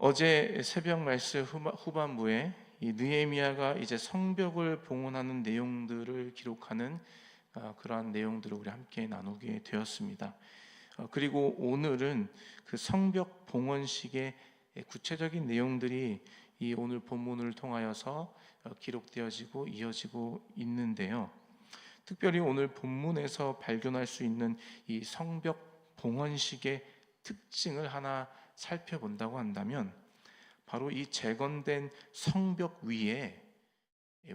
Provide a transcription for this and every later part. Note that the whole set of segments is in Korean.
어제 새벽 말씀 후반부에 이 느헤미야가 이제 성벽을 봉헌하는 내용들을 기록하는 아, 그러한 내용들을 우리 함께 나누게 되었습니다. 어, 그리고 오늘은 그 성벽 봉헌식의 구체적인 내용들이 이 오늘 본문을 통하여서 어, 기록되어지고 이어지고 있는데요. 특별히 오늘 본문에서 발견할 수 있는 이 성벽 봉헌식의 특징을 하나 살펴본다고 한다면 바로 이 재건된 성벽 위에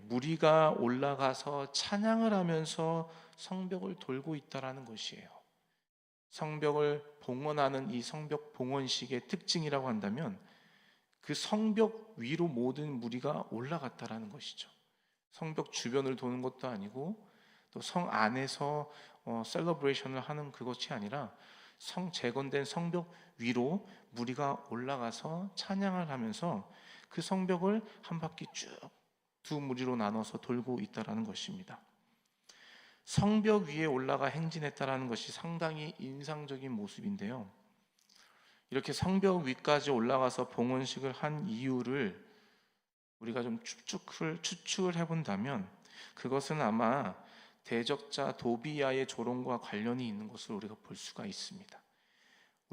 무리가 올라가서 찬양을 하면서 성벽을 돌고 있다라는 것이에요. 성벽을 봉헌하는 이 성벽 봉헌식의 특징이라고 한다면 그 성벽 위로 모든 무리가 올라갔다라는 것이죠. 성벽 주변을 도는 것도 아니고 또 성 안에서 어, 셀러브레이션을 하는 그것이 아니라 성 재건된 성벽 위로 무리가 올라가서 찬양을 하면서 그 성벽을 한 바퀴 쭉 두 무리로 나눠서 돌고 있다라는 것입니다. 성벽 위에 올라가 행진했다라는 것이 상당히 인상적인 모습인데요. 이렇게 성벽 위까지 올라가서 봉헌식을 한 이유를 우리가 좀 추측을 추측을 해 본다면 그것은 아마 대적자 도비야의 조롱과 관련이 있는 것을 우리가 볼 수가 있습니다.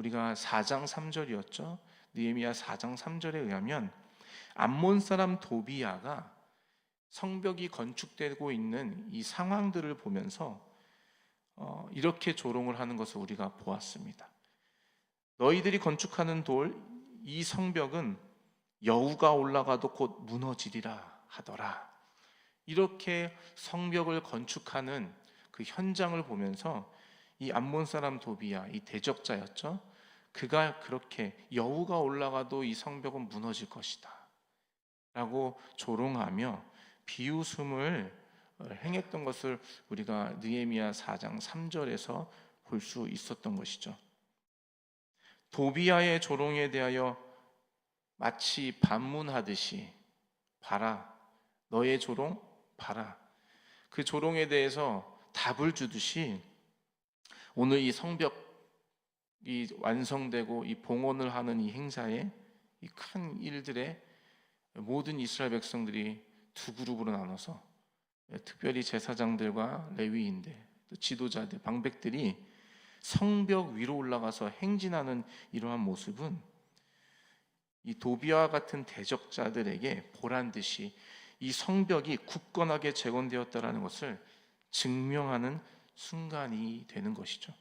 우리가 4장 3절이었죠. 느헤미야 4장 3절에 의하면 암몬 사람 도비야가 성벽이 건축되고 있는 이 상황들을 보면서 어, 이렇게 조롱을 하는 것을 우리가 보았습니다. 너희들이 건축하는 돌 이 성벽은 여우가 올라가도 곧 무너지리라 하더라. 이렇게 성벽을 건축하는 그 현장을 보면서 이 암몬 사람 도비야 이 대적자였죠. 그가 그렇게 여우가 올라가도 이 성벽은 무너질 것이다. 라고 조롱하며 비웃음을 어, 행했던 것을 우리가 느헤미야 4장 3절에서 볼 수 있었던 것이죠. 도비야의 조롱에 대하여 마치 반문하듯이 봐라 너의 조롱 봐라 그 조롱에 대해서 답을 주듯이 오늘 이 성벽이 완성되고 이 봉헌을 하는 이 행사에 이 큰 일들에 모든 이스라엘 백성들이 두 그룹으로 나눠서 특별히 제사장들과 레위인들, 또 지도자들, 방백들이 성벽 위로 올라가서 행진하는 이러한 모습은 이 도비와 같은 대적자들에게 보란 듯이 이 성벽이 굳건하게 재건되었다라는 것을 증명하는 순간이 되는 것이죠.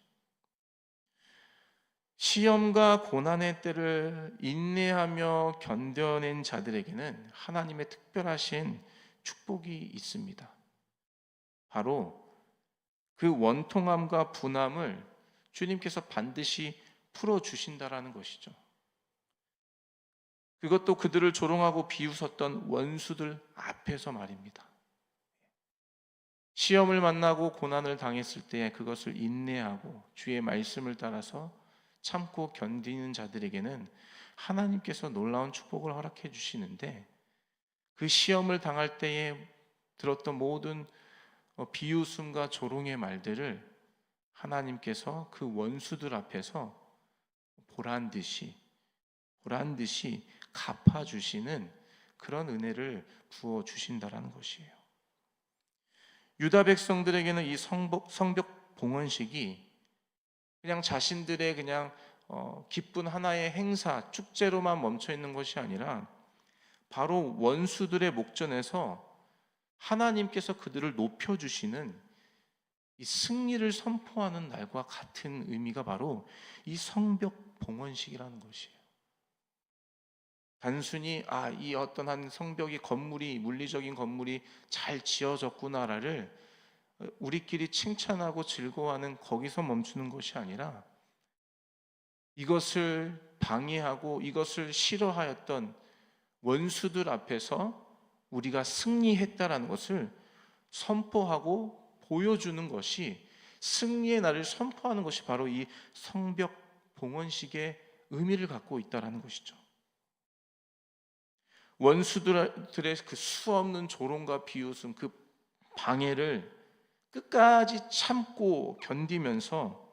시험과 고난의 때를 인내하며 견뎌낸 자들에게는 하나님의 특별하신 축복이 있습니다. 바로 그 원통함과 분함을 주님께서 반드시 풀어 주신다라는 것이죠. 그것도 그들을 조롱하고 비웃었던 원수들 앞에서 말입니다. 시험을 만나고 고난을 당했을 때 그것을 인내하고 주의 말씀을 따라서 참고 견디는 자들에게는 하나님께서 놀라운 축복을 허락해 주시는데 그 시험을 당할 때에 들었던 모든 어, 비웃음과 조롱의 말들을 하나님께서 그 원수들 앞에서 보란 듯이 보란 듯이 갚아 주시는 그런 은혜를 부어 주신다라는 것이에요. 유다 백성들에게는 이 성벽, 성벽 봉헌식이 그냥 자신들의 그냥 어, 기쁜 하나의 행사, 축제로만 멈춰 있는 것이 아니라 바로 원수들의 목전에서 하나님께서 그들을 높여 주시는 이 승리를 선포하는 날과 같은 의미가 바로 이 성벽 봉헌식이라는 것이에요. 단순히 아, 이 어떤 한 성벽이 건물이 물리적인 건물이 잘 지어졌구나를 우리끼리 칭찬하고 즐거워하는 거기서 멈추는 것이 아니라 이것을 방해하고 이것을 싫어하였던 원수들 앞에서 우리가 승리했다라는 것을 선포하고 보여주는 것이 승리의 날을 선포하는 것이 바로 이 성벽 봉헌식의 의미를 갖고 있다라는 것이죠. 원수들의 그 수없는 조롱과 비웃음, 그 방해를 끝까지 참고 견디면서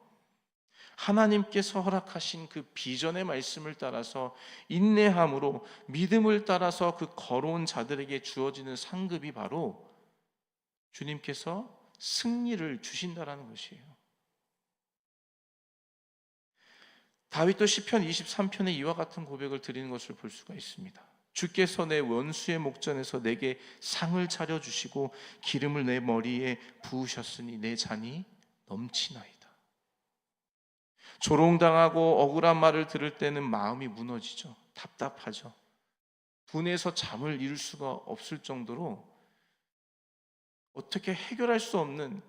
하나님께서 허락하신 그 비전의 말씀을 따라서 인내함으로 믿음을 따라서 그 걸어온 자들에게 주어지는 상급이 바로 주님께서 승리를 주신다라는 것이에요. 다윗도 시편 23편에 이와 같은 고백을 드리는 것을 볼 수가 있습니다. 주께서 내 원수의 목전에서 내게 상을 차려 주시고 기름을 내 머리에 부으셨으니 내 잔이 넘치나이다. 조롱당하고 억울한 말을 들을 때는 마음이 무너지죠. 답답하죠. 분해서 잠을 이룰 수가 없을 정도로 어떻게 해결할 수 없는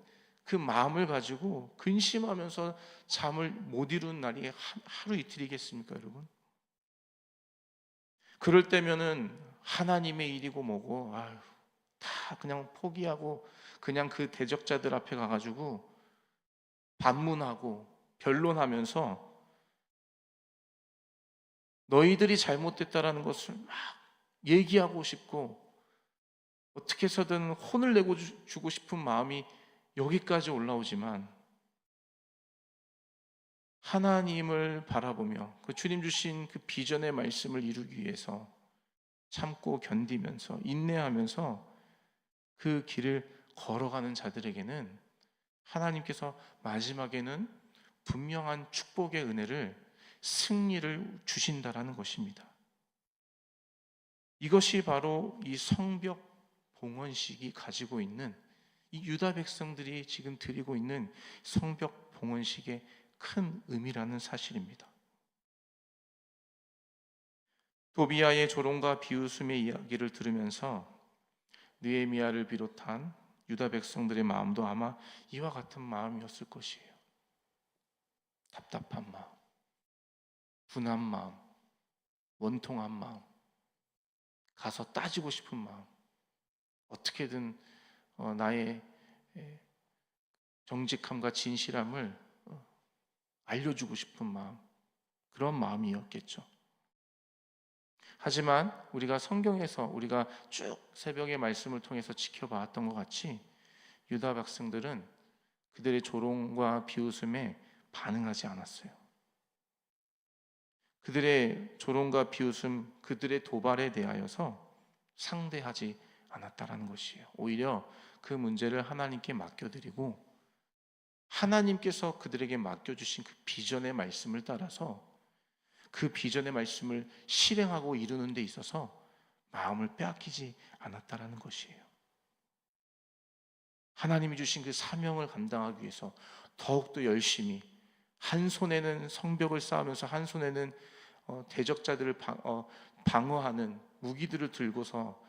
그 마음을 가지고 근심하면서 잠을 못 이룬 날이 하- 하루 이틀이겠습니까, 여러분? 그럴 때면은 하나님의 일이고 뭐고 아유, 다 그냥 포기하고 그냥 그 대적자들 앞에 가가지고 반문하고 변론하면서 너희들이 잘못됐다라는 것을 막 얘기하고 싶고 어떻게 해서든 혼을 내고 주- 주고 싶은 마음이 여기까지 올라오지만 하나님을 바라보며 그 주님 주신 그 비전의 말씀을 이루기 위해서 참고 견디면서 인내하면서 그 길을 걸어가는 자들에게는 하나님께서 마지막에는 분명한 축복의 은혜를 승리를 주신다라는 것입니다. 이것이 바로 이 성벽 봉헌식이 가지고 있는 이 유다 백성들이 지금 드리고 있는 성벽 봉헌식의 큰 의미라는 사실입니다. 도비아의 조롱과 비웃음의 이야기를 들으면서 느헤미야를 비롯한 유다 백성들의 마음도 아마 이와 같은 마음이었을 것이에요. 답답한 마음, 분한 마음, 원통한 마음, 가서 따지고 싶은 마음, 어떻게든 어, 나의 에, 정직함과 진실함을 어, 알려주고 싶은 마음, 그런 마음이었겠죠. 하지만 우리가 성경에서 우리가 쭉 새벽의 말씀을 통해서 지켜봤던 것 같이 유다 백성들은 그들의 조롱과 비웃음에 반응하지 않았어요. 그들의 조롱과 비웃음, 그들의 도발에 대하여서 상대하지 않았다라는 것이에요. 오히려 그 문제를 하나님께 맡겨드리고 하나님께서 그들에게 맡겨주신 그 비전의 말씀을 따라서 그 비전의 말씀을 실행하고 이루는 데 있어서 마음을 빼앗기지 않았다라는 것이에요. 하나님이 주신 그 사명을 감당하기 위해서 더욱더 열심히 한 손에는 성벽을 쌓으면서 한 손에는 어, 대적자들을 방, 어, 방어하는 무기들을 들고서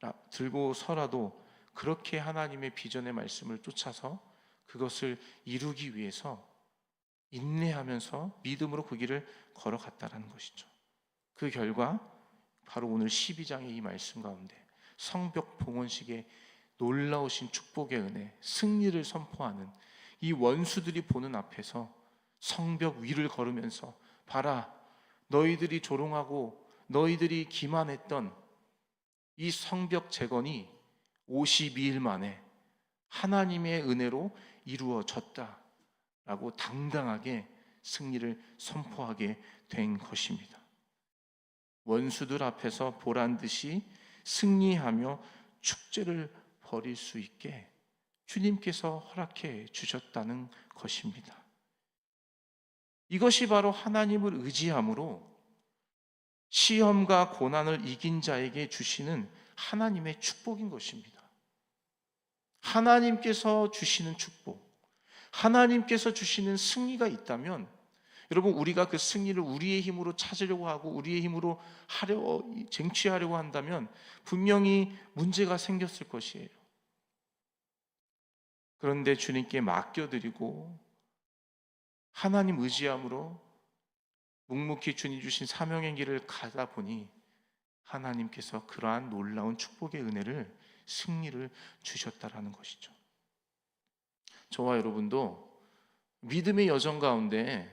라- 들고서라도 그렇게 하나님의 비전의 말씀을 쫓아서 그것을 이루기 위해서 인내하면서 믿음으로 그 길을 걸어갔다라는 것이죠. 그 결과 바로 오늘 12장의 이 말씀 가운데 성벽 봉헌식의 놀라우신 축복의 은혜, 승리를 선포하는 이 원수들이 보는 앞에서 성벽 위를 걸으면서 봐라 너희들이 조롱하고 너희들이 기만했던 이 성벽 재건이 52일 만에 하나님의 은혜로 이루어졌다라고 당당하게 승리를 선포하게 된 것입니다. 원수들 앞에서 보란 듯이 승리하며 축제를 벌일 수 있게 주님께서 허락해 주셨다는 것입니다. 이것이 바로 하나님을 의지함으로 시험과 고난을 이긴 자에게 주시는 하나님의 축복인 것입니다. 하나님께서 주시는 축복, 하나님께서 주시는 승리가 있다면 여러분 우리가 그 승리를 우리의 힘으로 찾으려고 하고 우리의 힘으로 하려 쟁취하려고 한다면 분명히 문제가 생겼을 것이에요. 그런데 주님께 맡겨드리고 하나님 의지함으로 묵묵히 주님 주신 사명의 길을 가다 보니 하나님께서 그러한 놀라운 축복의 은혜를 승리를 주셨다라는 것이죠. 저와 여러분도 믿음의 여정 가운데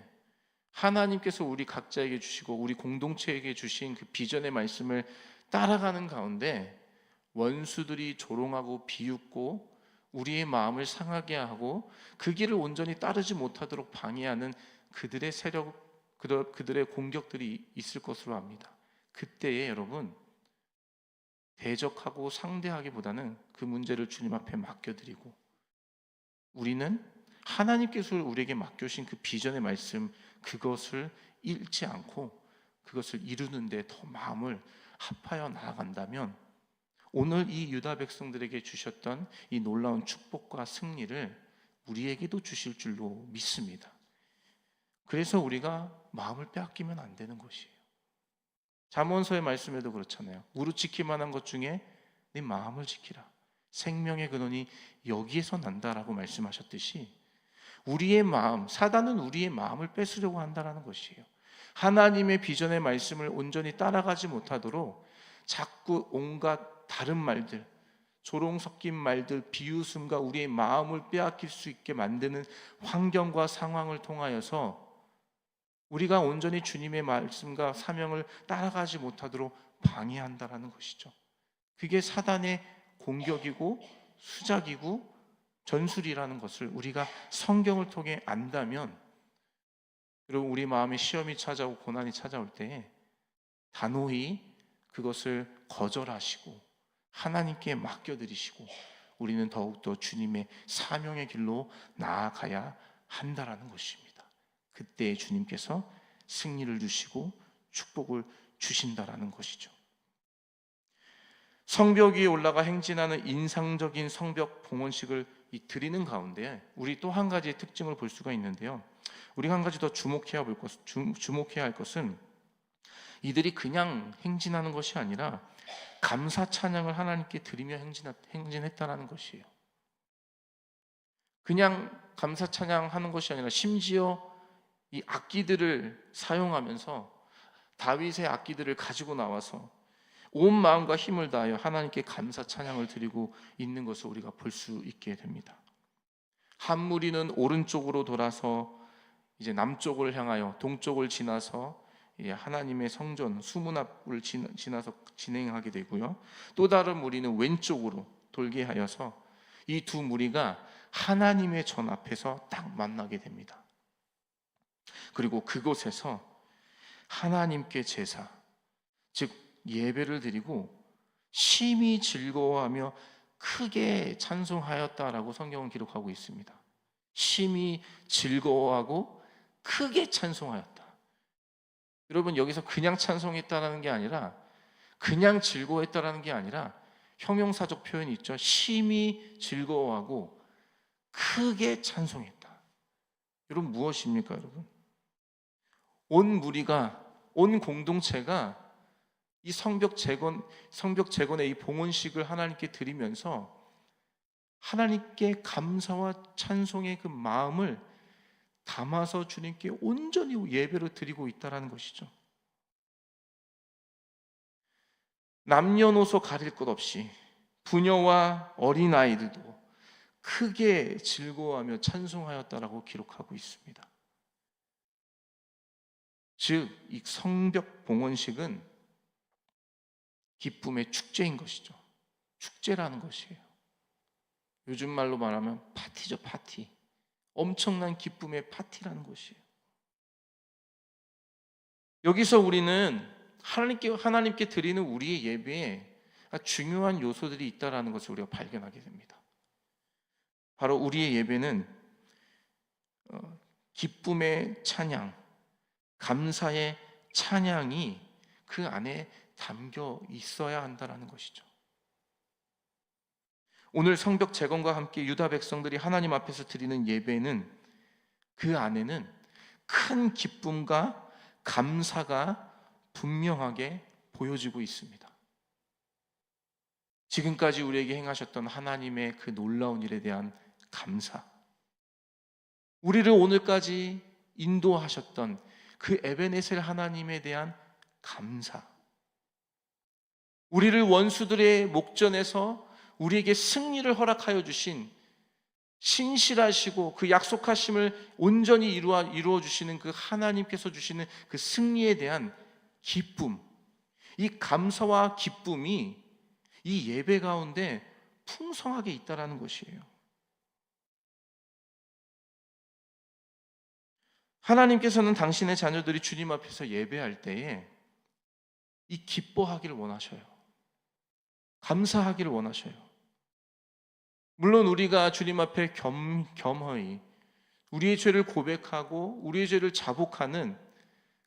하나님께서 우리 각자에게 주시고 우리 공동체에게 주신 그 비전의 말씀을 따라가는 가운데 원수들이 조롱하고 비웃고 우리의 마음을 상하게 하고 그 길을 온전히 따르지 못하도록 방해하는 그들의 세력, 그들- 그들의 공격들이 있을 것으로 압니다. 그때에 여러분 대적하고 상대하기보다는 그 문제를 주님 앞에 맡겨드리고 우리는 하나님께서 우리에게 맡겨주신 그 비전의 말씀 그것을 잃지 않고 그것을 이루는데 더 마음을 합하여 나아간다면 오늘 이 유다 백성들에게 주셨던 이 놀라운 축복과 승리를 우리에게도 주실 줄로 믿습니다. 그래서 우리가 마음을 빼앗기면 안 되는 것이에요. 잠언서의 말씀에도 그렇잖아요. 무릇 지킬 만한 것 중에 네 마음을 지키라. 생명의 근원이 여기에서 난다라고 말씀하셨듯이 우리의 마음, 사단은 우리의 마음을 뺏으려고 한다라는 것이에요. 하나님의 비전의 말씀을 온전히 따라가지 못하도록 자꾸 온갖 다른 말들, 조롱 섞인 말들, 비웃음과 우리의 마음을 빼앗길 수 있게 만드는 환경과 상황을 통하여서 우리가 온전히 주님의 말씀과 사명을 따라가지 못하도록 방해한다라는 것이죠. 그게 사단의 공격이고 수작이고 전술이라는 것을 우리가 성경을 통해 안다면 그리고 우리 마음에 시험이 찾아오고 고난이 찾아올 때에 단호히 그것을 거절하시고 하나님께 맡겨드리시고 우리는 더욱더 주님의 사명의 길로 나아가야 한다라는 것입니다. 그때 주님께서 승리를 주시고 축복을 주신다라는 것이죠. 성벽 위에 올라가 행진하는 인상적인 성벽 봉헌식을 이 드리는 가운데 우리 또 한 가지의 특징을 볼 수가 있는데요. 우리가 한 가지 더 주목해야 볼 것, 주, 주목해야 할 것은 이들이 그냥 행진하는 것이 아니라 감사 찬양을 하나님께 드리며 행진, 행진했다라는 것이에요. 그냥 감사 찬양하는 것이 아니라 심지어 이 악기들을 사용하면서 다윗의 악기들을 가지고 나와서 온 마음과 힘을 다하여 하나님께 감사 찬양을 드리고 있는 것을 우리가 볼 수 있게 됩니다. 한 무리는 오른쪽으로 돌아서 이제 남쪽을 향하여 동쪽을 지나서 하나님의 성전 수문 앞을 진- 지나서 진행하게 되고요. 또 다른 무리는 왼쪽으로 돌게 하여서 이 두 무리가 하나님의 전 앞에서 딱 만나게 됩니다. 그리고 그곳에서 하나님께 제사, 즉 예배를 드리고 심히 즐거워하며 크게 찬송하였다라고 성경은 기록하고 있습니다. 심히 즐거워하고 크게 찬송하였다. 여러분 여기서 그냥 찬송했다라는 게 아니라 그냥 즐거워했다라는 게 아니라 형용사적 표현이 있죠. 심히 즐거워하고 크게 찬송했다. 여러분 무엇입니까, 여러분? 온 무리가 온 공동체가 이 성벽 재건 성벽 재건의 이 봉헌식을 하나님께 드리면서 하나님께 감사와 찬송의 그 마음을 담아서 주님께 온전히 예배를 드리고 있다라는 것이죠. 남녀노소 가릴 것 없이 부녀와 어린 아이들도 크게 즐거워하며 찬송하였다라고 기록하고 있습니다. 즉, 이 성벽 봉헌식은 기쁨의 축제인 것이죠. 축제라는 것이에요. 요즘 말로 말하면 파티죠, 파티. 엄청난 기쁨의 파티라는 것이에요. 여기서 우리는 하나님께 하나님께 드리는 우리의 예배에 중요한 요소들이 있다라는 것을 우리가 발견하게 됩니다. 바로 우리의 예배는 어, 기쁨의 찬양, 감사의 찬양이 그 안에 담겨 있어야 한다라는 것이죠. 오늘 성벽 재건과 함께 유다 백성들이 하나님 앞에서 드리는 예배는 그 안에는 큰 기쁨과 감사가 분명하게 보여지고 있습니다. 지금까지 우리에게 행하셨던 하나님의 그 놀라운 일에 대한 감사. 우리를 오늘까지 인도하셨던 그 에베네셀 하나님에 대한 감사. 우리를 원수들의 목전에서 우리에게 승리를 허락하여 주신 신실하시고 그 약속하심을 온전히 이루어, 이루어 주시는 그 하나님께서 주시는 그 승리에 대한 기쁨, 이 감사와 기쁨이 이 예배 가운데 풍성하게 있다라는 것이에요. 하나님께서는 당신의 자녀들이 주님 앞에서 예배할 때에 이 기뻐하기를 원하셔요. 감사하기를 원하셔요. 물론 우리가 주님 앞에 겸, 겸허히 우리의 죄를 고백하고 우리의 죄를 자복하는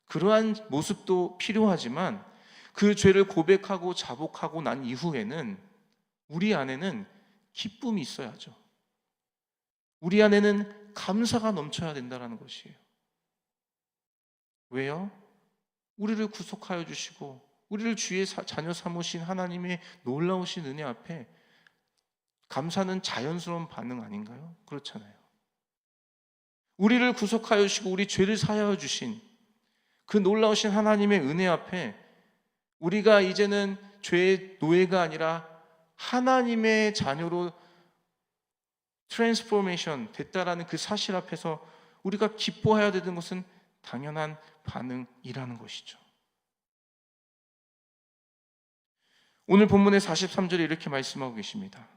그러한 모습도 필요하지만 그 죄를 고백하고 자복하고 난 이후에는 우리 안에는 기쁨이 있어야죠. 우리 안에는 감사가 넘쳐야 된다는 것이에요. 왜요? 우리를 구속하여 주시고 우리를 주의 사- 자녀 삼으신 하나님의 놀라우신 은혜 앞에 감사는 자연스러운 반응 아닌가요? 그렇잖아요. 우리를 구속하여 주시고 우리 죄를 사하여 주신 그 놀라우신 하나님의 은혜 앞에 우리가 이제는 죄의 노예가 아니라 하나님의 자녀로 트랜스포메이션 됐다라는 그 사실 앞에서 우리가 기뻐해야 되는 것은 당연한 반응이라는 것이죠. 오늘 본문의 43절에 이렇게 말씀하고 계십니다.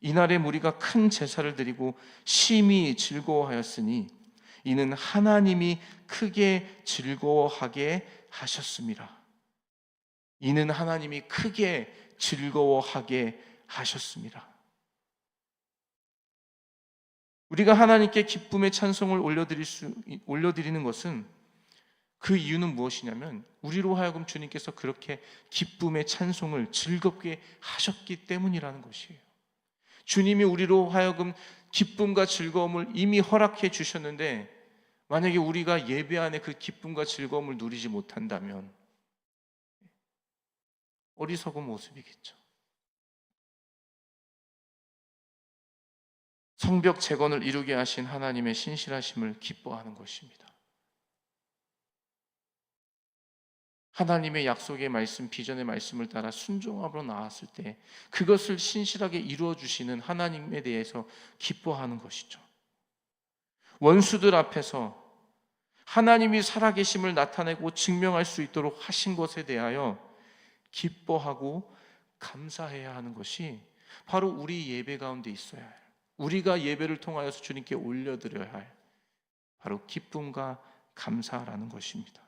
이날에 무리가 큰 제사를 드리고 심히 즐거워하였으니 이는 하나님이 크게 즐거워하게 하셨습니다. 이는 하나님이 크게 즐거워하게 하셨습니다. 우리가 하나님께 기쁨의 찬송을 올려드릴 수, 올려드리는 것은 그 이유는 무엇이냐면 우리로 하여금 주님께서 그렇게 기쁨의 찬송을 즐겁게 하셨기 때문이라는 것이에요. 주님이 우리로 하여금 기쁨과 즐거움을 이미 허락해 주셨는데 만약에 우리가 예배 안에 그 기쁨과 즐거움을 누리지 못한다면 어리석은 모습이겠죠. 성벽 재건을 이루게 하신 하나님의 신실하심을 기뻐하는 것입니다. 하나님의 약속의 말씀, 비전의 말씀을 따라 순종함으로 나왔을 때 그것을 신실하게 이루어 주시는 하나님에 대해서 기뻐하는 것이죠. 원수들 앞에서 하나님이 살아계심을 나타내고 증명할 수 있도록 하신 것에 대하여 기뻐하고 감사해야 하는 것이 바로 우리 예배 가운데 있어야 해요. 우리가 예배를 통하여서 주님께 올려드려야 할 바로 기쁨과 감사라는 것입니다.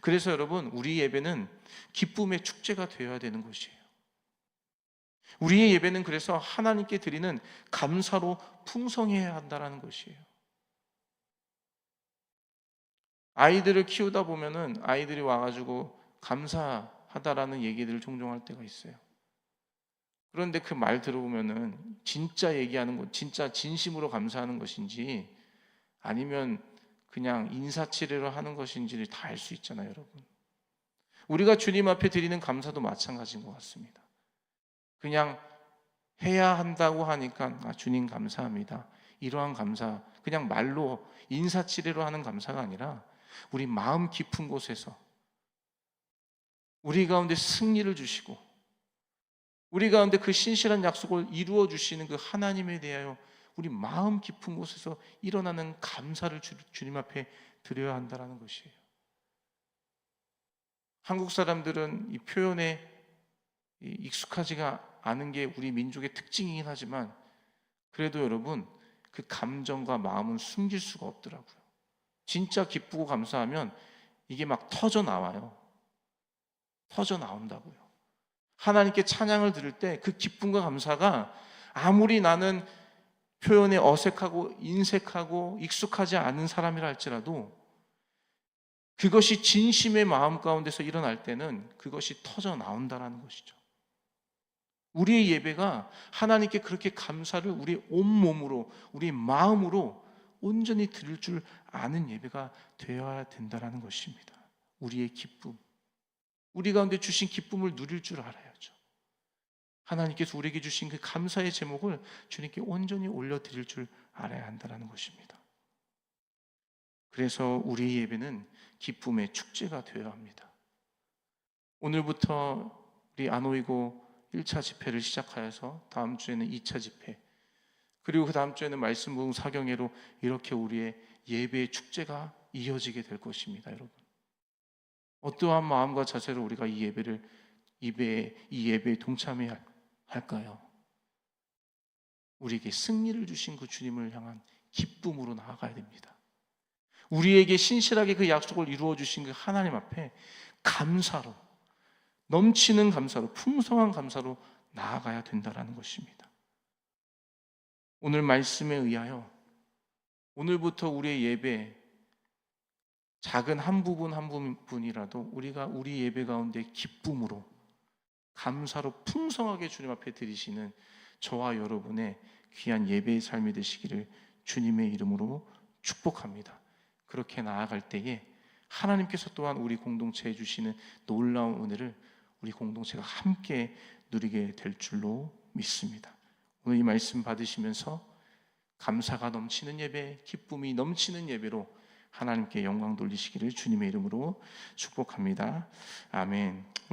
그래서 여러분, 우리 예배는 기쁨의 축제가 되어야 되는 것이에요. 우리의 예배는 그래서 하나님께 드리는 감사로 풍성해야 한다는 것이에요. 아이들을 키우다 보면은 아이들이 와가지고 감사하다라는 얘기들을 종종 할 때가 있어요. 그런데 그 말 들어보면은 진짜 얘기하는 것, 진짜 진심으로 감사하는 것인지 아니면 그냥 인사치레로 하는 것인지를 다 알 수 있잖아요, 여러분. 우리가 주님 앞에 드리는 감사도 마찬가지인 것 같습니다. 그냥 해야 한다고 하니까 아, 주님 감사합니다. 이러한 감사, 그냥 말로 인사치레로 하는 감사가 아니라 우리 마음 깊은 곳에서 우리 가운데 승리를 주시고 우리 가운데 그 신실한 약속을 이루어 주시는 그 하나님에 대하여 우리 마음 깊은 곳에서 일어나는 감사를 주, 주님 앞에 드려야 한다는 것이에요. 한국 사람들은 이 표현에 익숙하지가 않은 게 우리 민족의 특징이긴 하지만 그래도 여러분 그 감정과 마음은 숨길 수가 없더라고요. 진짜 기쁘고 감사하면 이게 막 터져 나와요. 터져 나온다고요. 하나님께 찬양을 들을 때그 기쁨과 감사가 아무리 나는 표현에 어색하고 인색하고 익숙하지 않은 사람이라 할지라도 그것이 진심의 마음 가운데서 일어날 때는 그것이 터져 나온다라는 것이죠. 우리의 예배가 하나님께 그렇게 감사를 우리 온몸으로 우리 마음으로 온전히 드릴 줄 아는 예배가 되어야 된다라는 것입니다. 우리의 기쁨. 우리 가운데 주신 기쁨을 누릴 줄 알아야죠. 하나님께서 우리에게 주신 그 감사의 제목을 주님께 온전히 올려드릴 줄 알아야 한다는 것입니다. 그래서 우리의 예배는 기쁨의 축제가 되어야 합니다. 오늘부터 우리 안오이고 1차 집회를 시작하여서 다음 주에는 2차 집회 그리고 그 다음 주에는 말씀 부흥 사경회로 이렇게 우리의 예배의 축제가 이어지게 될 것입니다, 여러분. 어떠한 마음과 자세로 우리가 이 예배를 이 예배에 동참해야 할까요? 우리에게 승리를 주신 그 주님을 향한 기쁨으로 나아가야 됩니다. 우리에게 신실하게 그 약속을 이루어 주신 그 하나님 앞에 감사로 넘치는 감사로 풍성한 감사로 나아가야 된다라는 것입니다. 오늘 말씀에 의하여 오늘부터 우리의 예배 작은 한 부분 한 부분이라도 우리가 우리 예배 가운데 기쁨으로 감사로 풍성하게 주님 앞에 드리시는 저와 여러분의 귀한 예배의 삶이 되시기를 주님의 이름으로 축복합니다. 그렇게 나아갈 때에 하나님께서 또한 우리 공동체에 주시는 놀라운 은혜를 우리 공동체가 함께 누리게 될 줄로 믿습니다. 오늘 이 말씀 받으시면서 감사가 넘치는 예배, 기쁨이 넘치는 예배로 하나님께 영광 돌리시기를 주님의 이름으로 축복합니다. 아멘.